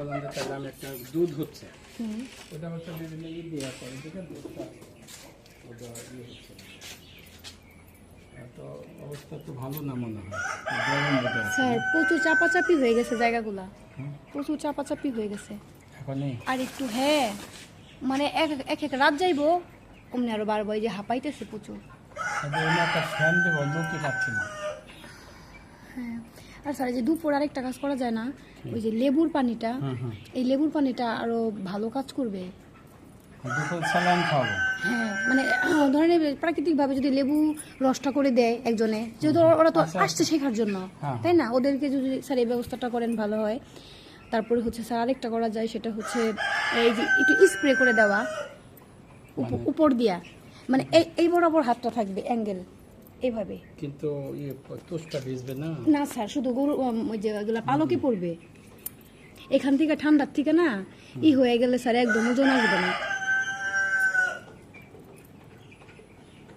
বললাম যে তাহলে আমি একটা দুধ হচ্ছে। ওটা হচ্ছে বিভিন্ন ই দেওয়া করে ঠিক দুধটা ওটা ইয়ে হচ্ছে। তো অবস্থা তো ভালো না মনে হয়। গরম বোধ হয়। স্যার প্রচুর চাপাচাপি হয়ে গেছে জায়গাগুলা। প্রচুর চাপাচাপি হয়ে গেছে। আর একটু হ্যাঁ মানে এক এক এক রাত যাইবো অমনি আরও বারবার এই যে হাঁপাইতেছে প্রচুর। ফ্যান দেবো লুকি না। হ্যাঁ। আর স্যার যে দুপুর আরেকটা কাজ করা যায় না ওই যে লেবুর পানিটা হুম হুম এই লেবুর পানিটা আরও ভালো কাজ করবে। স্যালাইন খাওয়াবো? হ্যাঁ মানে ধরেন প্রাকৃতিক ভাবে যদি লেবু রসটা করে দেয় একজনে যেহেতু ওরা- তো আচ্ছা। আসছে শেখার জন্য হ্যাঁ। তাই না? ওদেরকে যদি স্যার এই ব্যবস্থাটা করেন ভালো হয়। তারপরে হচ্ছে স্যার আরেকটা করা যায় সেটা হচ্ছে এই যে একটু স্প্রে করে দেওয়া মানে? উপর দিয়া। মানে এই এই বরাবর হাতটা থাকবে অ্যাঙ্গেল এইভাবে কিন্তু ইয়ে তুষটা ভিজবে না? না স্যার শুধু গরু উম, ওই যে এগুলা পালকে পড়বে। এখান থেকে ঠান্ডার থেকে না ই হয়ে গেলে স্যার একদম ওজন আসবে না।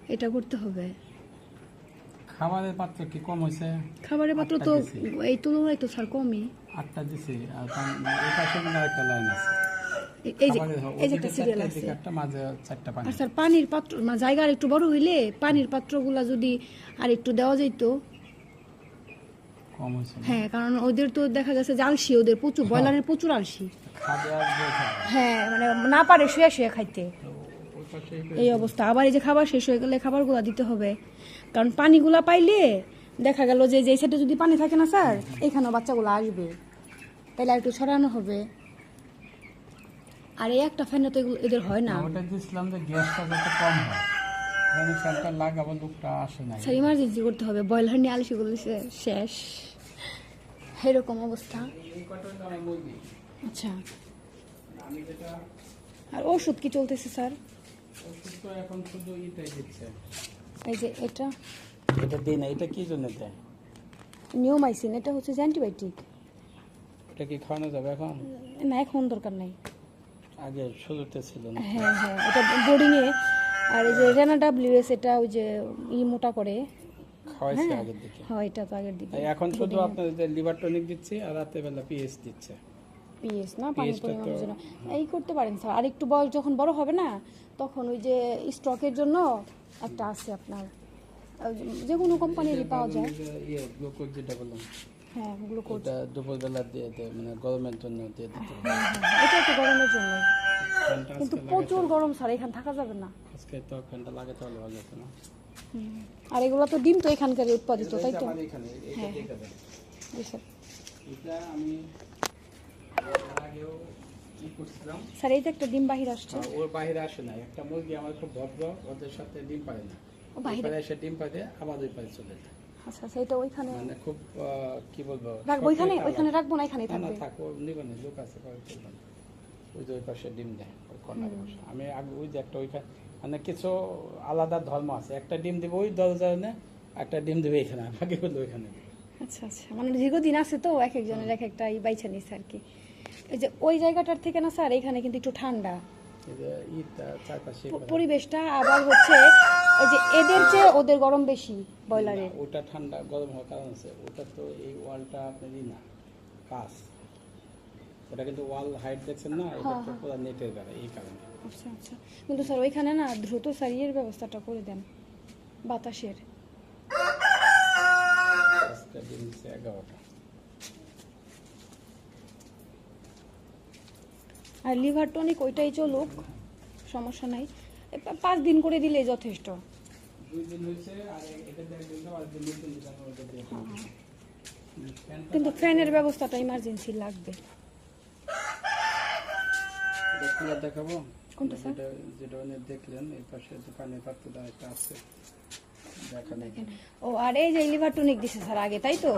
এটা করতে হবে। খাবারের পাত্র কি কম হয়েছে খাবারের পাত্র তো এই তুলনায় তো স্যার কমই। আটটা দিছি আর তার- এই পাশে কিন্তু লাইন আছে। এই যে এই যে একটা সিরিয়াল আছে। আর স্যার পানির পাত্র মানে জায়গা আর একটু বড় হইলে পানির পাত্রগুলা যদি আর একটু দেওয়া যেত হ্যাঁ কারণ ওদের তো দেখা গেছে আলসি ওদের প্রচুর ব্রয়লারের প্রচুর আলসি। হ্যাঁ মানে না পারে শুয়ে শুয়ে খাইতে। এই অবস্থা। আবার এই যে খাবার শেষ হয়ে গেলে খাবারগুলো দিতে হবে। কারণ পানিগুলা পাইলে দেখা গেল যে যে সাইডে যদি পানি থাকে না স্যার এখানেও বাচ্চাগুলো আসবে। তাহলে আর একটু ছড়ানো হবে। আর এই একটা ফ্যানে তো এগুলো- এদের হয় না। ওটা দিয়েছিলাম যে গ্যাসটা যাতে কম হয় এখানে ফ্যানটা লাগাবো লোকটা আসে না। স্যার ইমার্জেন্সি করতে হবে। বয়লার নিয়ে আলসিগুলো সে- শেষ। এরকম অবস্থা। আচ্ছা। আমি যেটা আর ওষুধ কি চলতেছে স্যার? ওষুধ তো এখন শুধু ইটাই দিচ্ছে। এই যে এটা। এটা না এটা কি জন্য দেয়? নিওমাইসিন এটা হচ্ছে অ্যান্টিবায়োটিক। এটা কি খাওয়ানো যাবে এখন? না এখন দরকার নেই। আগে শুরুতে ছিল না। হ্যাঁ হ্যাঁ এটা বোর্ডিংয়ে আর এই যে রেনা ডাব্লিউএস এটা ওই যে ই মোটা করে। খাওয়াইছে হ্যাঁ আগের দিকে। হ্যাঁ এটা তো আগের দিকে। এখন শুধু আপনাদের লিভার টনিক দিচ্ছি আর রাতে বেলা পিএস দিচ্ছে। পিএস না টা পরিমাণের জন্য এই করতে পারেন স্যার আর একটু বয়স যখন বড় হবে না তখন ওই যে স্টকের জন্য একটা আছে আপনার। যে- যে কোনো কোম্পানিরই পাওয়া যায়। হ্যাঁ গ্লুকোজ ওটা দুপুরবেলা দিয়ে দেয় মানে গরমের জন্য দিয়ে দিতে হবে। হ্যাঁ হ্যাঁ এটা একটু গরমের জন্য। কিন্তু প্রচুর গরম স্যার এখানে থাকা যাবে না। আজকে তো ফ্যানটা লাগাতে হলে ভালো হতো না। আর এগুলো তো ডিম তো এখানকার উৎপাদিত তাই তো? আমার এখানে এটা হ্যাঁ। দেখে দেন। জি স্যার। এটা আমি আগেও স্যার এই যে একটা ডিম বাহির আসছে। ওর বাইরে আসে না একটা মুরগি আমার খুব ভদ্র ওদের সাথে ডিম পারে না। ও বাহিরে? এসে ডিম পারে আবার ওই পারে চলে যায়। আচ্ছা আচ্ছা এটা ওইখানে মানে খুব কি বলব? ওইখানে ওইখানে রাখব না এখানেই না না থাকবে? থাক নিবে না লোক আছে ওই যে ওই পাশে ডিম দেয় ওই কর্নারে বসে। আমি আগে ওই যে একটা ওইখানে মানে কিছু আলাদা ধর্ম আছে। একটা ডিম দিবে ওই দরজায় না একটা ডিম দিবে এখানে বাকি হলো ওইখানে। আচ্ছা আচ্ছা মানে দীর্ঘদিন আছে তো এক একজনের এক একটা ই বাইছে নিছে আর কি। এই যে ওই জায়গাটার থেকে না স্যার এখানে কিন্তু একটু ঠান্ডা। এই পরিবেশটা আবার হচ্ছে এই যে এদের চেয়ে ওদের গরম বেশি ওটা ঠান্ডা গরম হওয়ার কারণ আছে। ওটা তো এই ওয়ালটা আপনারই না কাজ ওটা কিন্তু ওয়াল হাইট দেখছেন না এটা হ্যাঁ, তো পুরো নেটের বেড়া এই কারণে। আচ্ছা আচ্ছা। কিন্তু স্যার ওইখানে না দ্রুত স্যার ইয়ের ব্যবস্থাটা করে দেন বাতাসের। আজকে দিন এগারোটা। আর লিভার টনিক ওইটাই চলুক সমস্যা নাই। পাঁচ দিন করে দিলে যথেষ্ট। কিন্তু ফ্যানের ব্যবস্থাটা ইমার্জেন্সি লাগবে। দেখাবো? কোনটা স্যার? যেটা যেটা উনি দেখলেন এই পাশে পাত্রটা একটা আছে। ও আর এই যে লিভার টনিক দিছে স্যার আগে তাই তো?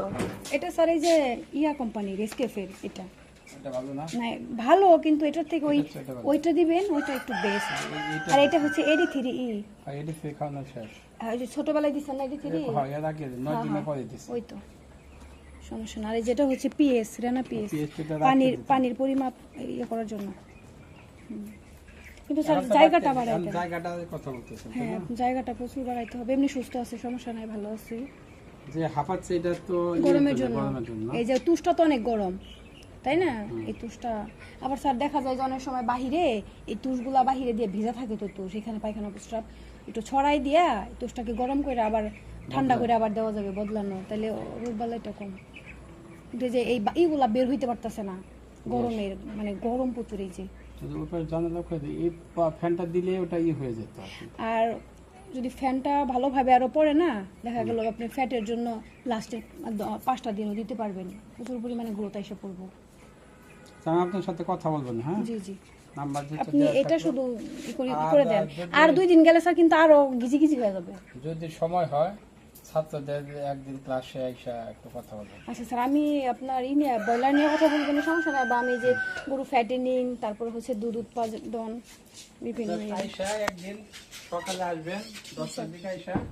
এটা স্যার এই যে ইয়া কোম্পানির এসকেফের এটা। না? ভালো কিন্তু এটার থেকে ওই। ওইটা দিবেন ওইটা একটু বেস্ট আর এটা হচ্ছে এডি থ্রি ই এটি ফ্রি খাওয়ানো শেষ। ওই যে ছোটবেলায় দিচ্ছেন না এডি থ্রি হয় এর আগে নয় দিনের পরে দিচ্ছে ওই তো। সমস্যা না। আর যেটা হচ্ছে পিএস রেনা পিএস পানির পানির পরিমাপ ইয়ে করার জন্য। কিন্তু স্যার জায়গাটা বাড়াইতে হবে। জায়গাটার কথা বলতেছেন হ্যাঁ জায়গাটা প্রচুর বাড়াইতে হবে। এমনি সুস্থ আছে সমস্যা নাই ভালো আছে। যে হাঁপাচ্ছে এটা তো ইয়ে গরমের জন্য। এই যে তুষটা তো অনেক গরম। তাই না? এই তুষটা। আবার স্যার দেখা যায় যে অনেক সময় বাহিরে এই তুষগুলা বাহিরে দিয়ে ভেজা থাকে তো তুষ এখানে পায়খানা প্রস্রাব একটু ছড়াই দিয়া তুষটাকে গরম করে আবার ঠান্ডা করে আবার দেওয়া যাবে বদলানো। তাহলে রোগবালাইটা কম। কিন্তু যে এই এইগুলা বের হইতে পারতেছে না গরমের মানে গরম প্রচুর এই যে। ফ্যানটা দিলে ওটা ই হয়ে যেত আর যদি ফ্যানটা ভালোভাবে আরও পড়ে না দেখা গেল আপনি ফ্যাটের জন্য লাস্টের পাঁচটা দিনও দিতে পারবেন। প্রচুর পরিমাণে গ্রোথ এসে পড়ব। আমি আপনার সাথে কথা বলবেন হ্যাঁ? জি জি। আপনি এটা শুধু করে দেন। আর দুই দিন গেলে স্যার কিন্তু আরও গিজি গিজি হয়ে যাবে। যদি সময় হয় ছাত্রদের একদিন ক্লাসে এসে একটু কথা বলবেন আচ্ছা স্যার আমি আপনার ই নিয়ে ব্রয়লার নিয়ে কথা বলব কোনো সমস্যা নাই। বা আমি যে গরু ফ্যাটেনিং তারপর হচ্ছে দুধ উৎপাদন বিভিন্ন। একদিন সকালে আসবেন দশটার দিকে আইসা। এক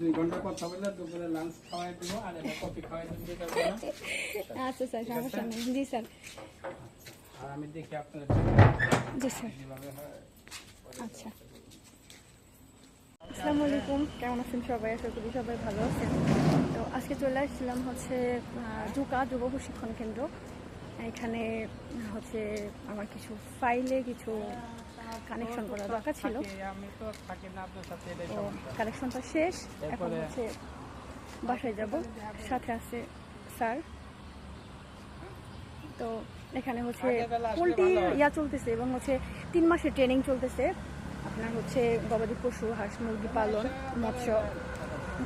দুই ঘণ্টা কথা বলে দুপুরে লাঞ্চ খাওয়াই দিব আর একটা কফি খাওয়াই দিব আচ্ছা স্যার সমস্যা নেই। জি স্যার। আর আমি দেখি আপনার জি স্যার। আচ্ছা। আসসালামু আলাইকুম। কেমন আছেন সবাই? আশা করি সবাই ভালো আছেন। তো আজকে চলে আসছিলাম হচ্ছে জুকা যুব প্রশিক্ষণ কেন্দ্র। এখানে হচ্ছে আমার কিছু ফাইলে কিছু কানেকশন করা দরকার ছিল। কানেকশনটা শেষ। এখন হচ্ছে বাসায় যাব। সাথে আছে স্যার। তো এখানে হচ্ছে পোলট্রি ইয়া চলতেছে এবং হচ্ছে তিন মাসের ট্রেনিং চলতেছে। আপনার হচ্ছে গবাদি পশু হাঁস মুরগি পালন মৎস্য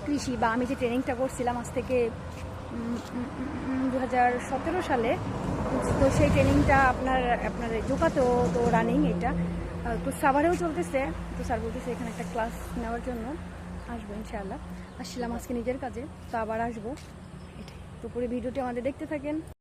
কৃষি বা আমি যে ট্রেনিংটা করছিলাম আজ থেকে দু হাজার সতেরো সালে তো সেই ট্রেনিংটা আপনার আপনার জোকাতেও তো রানিং এটা। তো সাভারেও চলতেছে। তো স্যার বলতেছে এখানে একটা ক্লাস নেওয়ার জন্য। আসব ইনশাআল্লাহ। আসছিলাম আজকে নিজের কাজে, তো আবার আসব। তো পুরো ভিডিওটি আমাদের দেখতে থাকেন।